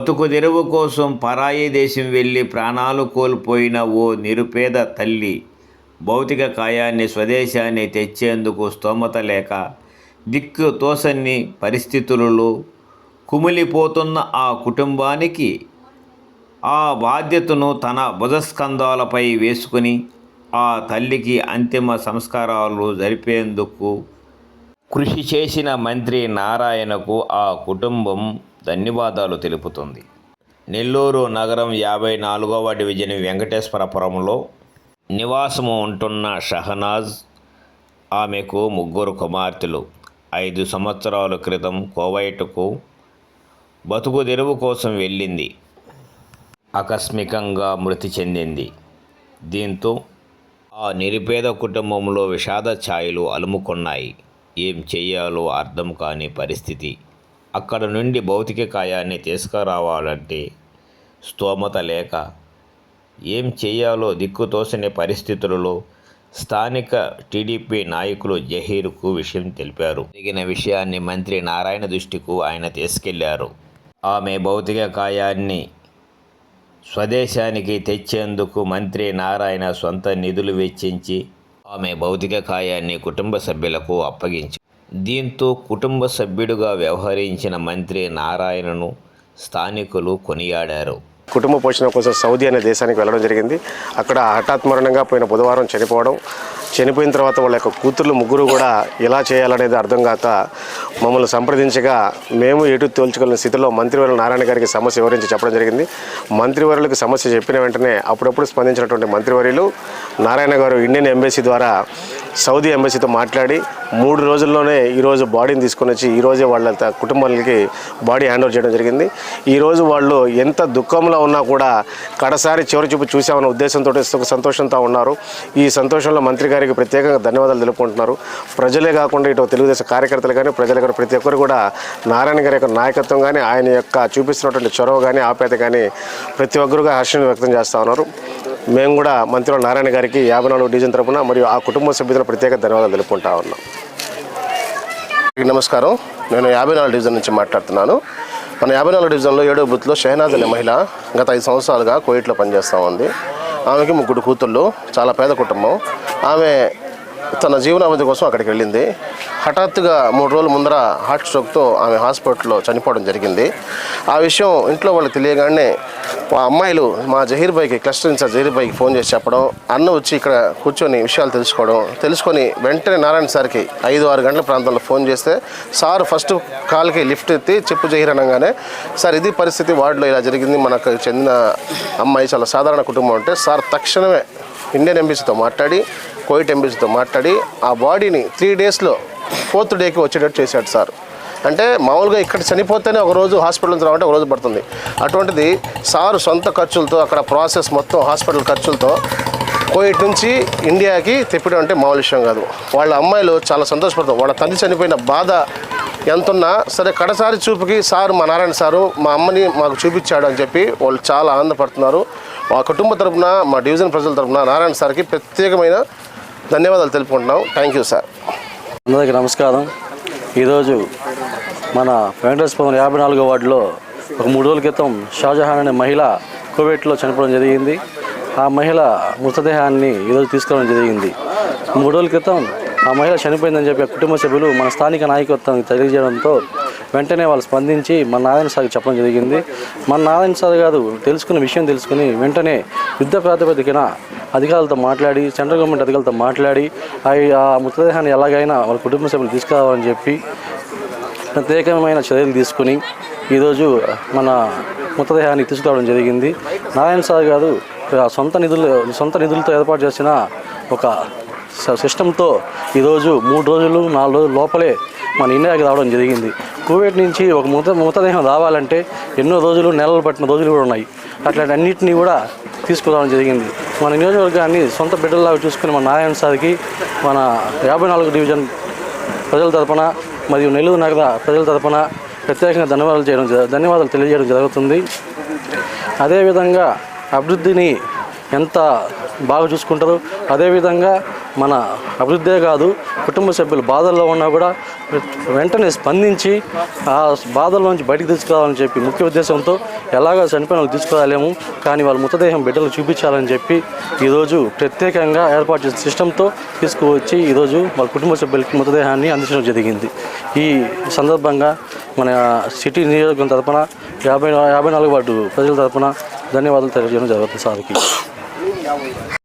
బతుకు తెరువు కోసం పరాయి దేశం వెళ్ళి ప్రాణాలు కోల్పోయిన ఓ నిరుపేద తల్లి భౌతిక కాయాన్ని స్వదేశాన్ని తెచ్చేందుకు స్తోమత లేక దిక్కు తోసన్ని పరిస్థితులలో కుమిలిపోతున్న ఆ కుటుంబానికి ఆ బాధ్యతను తన భుజస్కంధాలపై వేసుకుని ఆ తల్లికి అంతిమ సంస్కారాలు జరిపేందుకు కృషి చేసిన మంత్రి నారాయణకు ఆ కుటుంబం ధన్యవాదాలు తెలుపుతుంది. నెల్లూరు నగరం యాభై నాలుగవ డివిజన్ వెంకటేశ్వరపురంలో నివాసము ఉంటున్న షహనాజ్ ఆమెకు ముగ్గురు కుమార్తెలు. ఐదు సంవత్సరాల క్రితం కోవైట్కు బతుకు తెరువు కోసం వెళ్ళింది. ఆకస్మికంగా మృతి చెందింది. దీంతో ఆ నిరుపేద కుటుంబంలో విషాద ఛాయలు అలుముకున్నాయి. ఏం చేయాలో అర్థం కాని పరిస్థితి. అక్కడ నుండి భౌతిక కాయాన్ని తీసుకురావాలంటే స్తోమత లేక ఏం చేయాలో దిక్కుతోసని పరిస్థితులలో స్థానిక టీడీపీ నాయకులు జహీర్కు విషయం తెలిపారు. జరిగిన విషయాన్ని మంత్రి నారాయణ దృష్టికు ఆయన తీసుకెళ్ళారు. ఆమె భౌతిక కాయాన్ని స్వదేశానికి తెచ్చేందుకు మంత్రి నారాయణ సొంత నిధులు వెచ్చించి ఆమె భౌతిక కాయాన్ని కుటుంబ సభ్యులకు అప్పగించారు. దీంతో కుటుంబ సభ్యుడిగా వ్యవహరించిన మంత్రి నారాయణను స్థానికులు కొనియాడారు. కుటుంబ పోషణ కోసం సౌదీ అనే దేశానికి వెళ్ళడం జరిగింది. అక్కడ హఠాత్మరణంగా పోయిన బుధవారం చనిపోవడం చనిపోయిన తర్వాత వాళ్ళ యొక్క కూతుర్లు ముగ్గురు కూడా ఎలా చేయాలనేది అర్థం కాక మమ్మల్ని సంప్రదించగా మేము ఎటు తోల్చుకోలేని స్థితిలో మంత్రివర్యులు నారాయణ గారికి సమస్య వివరించి చెప్పడం జరిగింది. మంత్రివర్యులకు సమస్య చెప్పిన వెంటనే అప్పుడప్పుడు స్పందించినటువంటి మంత్రివర్యులు నారాయణ గారు ఇండియన్ ఎంబసీ ద్వారా సౌదీ ఎంబసీతో మాట్లాడి మూడు రోజుల్లోనే ఈరోజు బాడీని తీసుకొని వచ్చి ఈరోజే వాళ్ళ కుటుంబానికి కుటుంబాలకి బాడీ హ్యాండ్ ఓవర్ చేయడం జరిగింది. ఈరోజు వాళ్ళు ఎంత దుఃఖంలో ఉన్నా కూడా కడసారి చివరి చూపు చూసామన్న ఉద్దేశంతో సంతోషంతో ఉన్నారు. ఈ సంతోషంలో మంత్రి గారికి ప్రత్యేకంగా ధన్యవాదాలు తెలుపుకుంటున్నారు. ప్రజలే కాకుండా ఇటు తెలుగుదేశం కార్యకర్తలు కానీ ప్రజలు కానీ ప్రతి ఒక్కరు కూడా నారాయణ గారి యొక్క నాయకత్వం కానీ ఆయన యొక్క చూపిస్తున్నటువంటి చొరవ కానీ ఆప్యాయత కానీ ప్రతి ఒక్కరుగా హర్షం వ్యక్తం చేస్తూ ఉన్నారు. మేము కూడా మంత్రి నారాయణ గారికి యాభై నాలుగు డివిజన్ తరపున మరియు ఆ కుటుంబ సభ్యుల ప్రత్యేక ధన్యవాదాలు తెలుపుకుంటా ఉన్నాం. నమస్కారం. నేను యాభై నాలుగు డివిజన్ నుంచి మాట్లాడుతున్నాను. మన యాభై నాలుగు డివిజన్లో ఏడో బూత్లో షెహనాజ్ అనే మహిళ గత ఐదు సంవత్సరాలుగా కోయిట్లో పనిచేస్తూ ఉంది. ఆమెకి ముగ్గురు కూతుళ్ళు చాలా పేద కుటుంబం. ఆమె తన జీవనావధి కోసం అక్కడికి వెళ్ళింది. హఠాత్తుగా మూడు రోజుల ముందర హార్ట్ స్ట్రోక్తో ఆమె హాస్పిటల్లో చనిపోవడం జరిగింది. ఆ విషయం ఇంట్లో వాళ్ళకి తెలియగానే మా అమ్మాయిలు మా జహీర్ భాయ్కి క్లస్టర్ ఇన్ఛార్జ్ జహీర్ భాయ్కి ఫోన్ చేసి చెప్పడం అన్న వచ్చి ఇక్కడ కూర్చొని విషయాలు తెలుసుకోవడం తెలుసుకొని వెంటనే నారాయణ సార్కి ఐదు ఆరు గంటల ప్రాంతంలో ఫోన్ చేస్తే సార్ ఫస్ట్ కాల్కి లిఫ్ట్ ఎత్తి చెప్పు జహీర్ అనగానే సార్ ఇది పరిస్థితి వార్డులో ఇలా జరిగింది మనకు చెందిన అమ్మాయి చాలా సాధారణ కుటుంబం అంటే సార్ తక్షణమే ఇండియన్ ఎంబీసీతో మాట్లాడి కోయిట్ ఎంబీసీతో మాట్లాడి ఆ బాడీని త్రీ డేస్లో ఫోర్త్ డేకి వచ్చేటట్టు చేశాడు సార్. అంటే మామూలుగా ఇక్కడ చనిపోతేనే ఒక రోజు హాస్పిటల్ నుంచి రావాలంటే ఒక రోజు పడుతుంది. అటువంటిది సారు సొంత ఖర్చులతో అక్కడ ప్రాసెస్ మొత్తం హాస్పిటల్ ఖర్చులతో కోయిట్ నుంచి ఇండియాకి తెప్పడం అంటే మామూలు విషయం కాదు. వాళ్ళ అమ్మాయిలు చాలా సంతోషపడతారు. వాళ్ళ తండ్రి చనిపోయిన బాధ ఎంతున్నా సరే కడసారి చూపుకి సారు మా నారాయణ సారు మా అమ్మని మాకు చూపించాడు అని చెప్పి వాళ్ళు చాలా ఆనందపడుతున్నారు. మా కుటుంబ తరఫున మా డివిజన్ ప్రజల తరపున నారాయణ సార్కి ప్రత్యేకమైన ధన్యవాదాలు తెలుపుకుంటున్నాం. థ్యాంక్ యూ సార్ అందరికీ నమస్కారం. ఈరోజు మన వెంకటేశ్వరం యాభై నాలుగో వార్డులో ఒక మూడు రోజుల క్రితం షాజహాన్ అనే మహిళ కోవిడ్లో చనిపోవడం జరిగింది. ఆ మహిళ మృతదేహాన్ని ఈరోజు తీసుకోవడం జరిగింది. మూడు రోజుల క్రితం ఆ మహిళ చనిపోయిందని చెప్పి కుటుంబ సభ్యులు మన స్థానిక నాయకత్వానికి తెలియజేయడంతో వెంటనే వాళ్ళు స్పందించి మన నారాయణ సార్కి చెప్పడం జరిగింది. మన నారాయణ సార్ గారు తెలుసుకున్న విషయం తెలుసుకుని వెంటనే యుద్ధ ప్రాతిపదికన అధికారులతో మాట్లాడి సెంట్రల్ గవర్నమెంట్ అధికారులతో మాట్లాడి ఆ మృతదేహాన్ని ఎలాగైనా వాళ్ళ కుటుంబ సభ్యులు తీసుకురావాలని చెప్పి ప్రత్యేకమైన చర్యలు తీసుకుని ఈరోజు మన మృతదేహాన్ని తీసుకురావడం జరిగింది. నారాయణ సార్ గారు ఆ సొంత నిధులు సొంత నిధులతో ఏర్పాటు చేసిన ఒక సిస్టంతో ఈరోజు మూడు రోజులు నాలుగు రోజుల లోపలే మన ఇండియాకి రావడం జరిగింది. కువైట్ నుంచి ఒక మృత మృతదేహం రావాలంటే ఎన్నో రోజులు నెలలు పట్టిన రోజులు కూడా ఉన్నాయి. అట్లాంటి అన్నింటినీ కూడా తీసుకురావడం జరిగింది. మన నియోజకవర్గాన్ని సొంత బిడ్డల్లాగా చూసుకుని మన నారాయణ సార్కి మన యాభై నాలుగు డివిజన్ ప్రజల తరపున మరియు నెల్లూరు నగర ప్రజల తరపున ప్రత్యేకంగా ధన్యవాదాలు చేయడం జ- ధన్యవాదాలు తెలియజేయడం జరుగుతుంది. అదేవిధంగా అభివృద్ధిని ఎంత బాగా చూసుకుంటారో అదేవిధంగా మన అభివృద్ధే కాదు కుటుంబ సభ్యులు బాధల్లో ఉన్నా కూడా వెంటనే స్పందించి ఆ బాధల్లోంచి బయటకు తీసుకురావాలని చెప్పి ముఖ్య ఉద్దేశంతో ఎలాగో చనిపోయిన వాళ్ళు తీసుకురాలేము కానీ వాళ్ళ మృతదేహం బిడ్డలు చూపించాలని చెప్పి ఈరోజు ప్రత్యేకంగా ఏర్పాటు చేసిన సిస్టంతో తీసుకువచ్చి ఈరోజు వాళ్ళ కుటుంబ సభ్యులకి మృతదేహాన్ని అందించడం జరిగింది. ఈ సందర్భంగా మన సిటీ నియోజకవర్గం తరపున యాభై యాభై నాలుగు వార్డు ప్రజల తరపున ధన్యవాదాలు తెలియజేయడం జరుగుతుంది సార్కి.